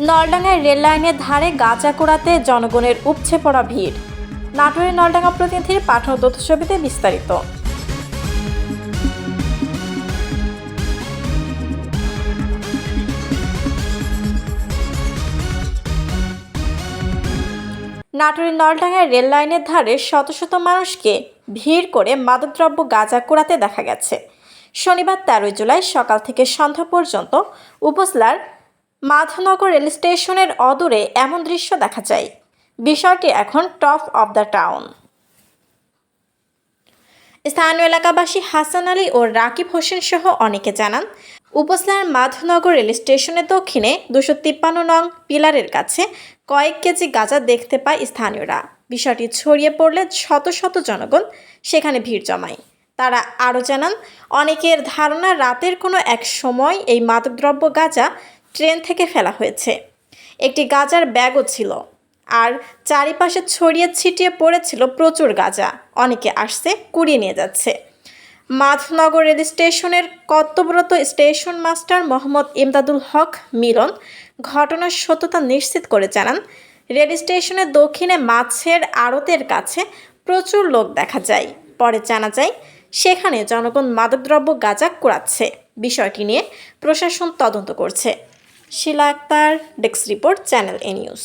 নলডাঙ্গায় rail লাইনের ধারে গাঁজা কোড়াতে জনগণের উপচে পড়া ভিড়। নাটোরের নলডাঙ্গা প্রতিনিধির পাঠানো তথ্য ছবিতে বিস্তারিত। নাটোরের নলডাঙ্গায় রেল লাইনের ধারে শত শত মানুষকে ভিড় করে মাদকদ্রব্য গাঁজা কোড়াতে দেখা গেছে। শনিবার তেরোই জুলাই সকাল থেকে সন্ধ্যা পর্যন্ত উপজেলার মাধনগর রেল স্টেশনের অদূরে এমন দৃশ্য দেখা যায়। বিষয়টি এখন টপ অব দ্য টাউন। স্থানীয় এলাকাবাসী হাসান আলী ও রাকিব হোসেন সহ অনেকে জানান, উপজেলার মাধনগর রেল স্টেশনের দক্ষিণে দুশো তিপ্পান্ন নং পিলারের কাছে কয়েক কেজি গাঁজা দেখতে পায় স্থানীয়রা। বিষয়টি ছড়িয়ে পড়লে শত শত জনগণ সেখানে ভিড় জমায়। তারা আরও জানান, অনেকের ধারণা রাতের কোনো এক সময় এই মাদকদ্রব্য গাঁজা ট্রেন থেকে ফেলা হয়েছে। একটি গাঁজার ব্যাগও ছিল আর চারিপাশে ছড়িয়ে ছিটিয়ে পড়েছিল প্রচুর গাঁজা। অনেকে আসছে, কুড়িয়ে নিয়ে যাচ্ছে। মাধনগর রেল স্টেশনের কর্তব্যরত স্টেশন মাস্টার মোহাম্মদ ইমদাদুল হক মিলন ঘটনার সত্যতা নিশ্চিত করে জানান, রেল স্টেশনের দক্ষিণে মাছের আড়তের কাছে প্রচুর লোক দেখা যায়। পরে জানা যায়, সেখানে জনগণ মাদকদ্রব্য গাঁজা কুড়াচ্ছে। বিষয়টি নিয়ে প্রশাসন তদন্ত করছে। Shila Akter desk report channel A news.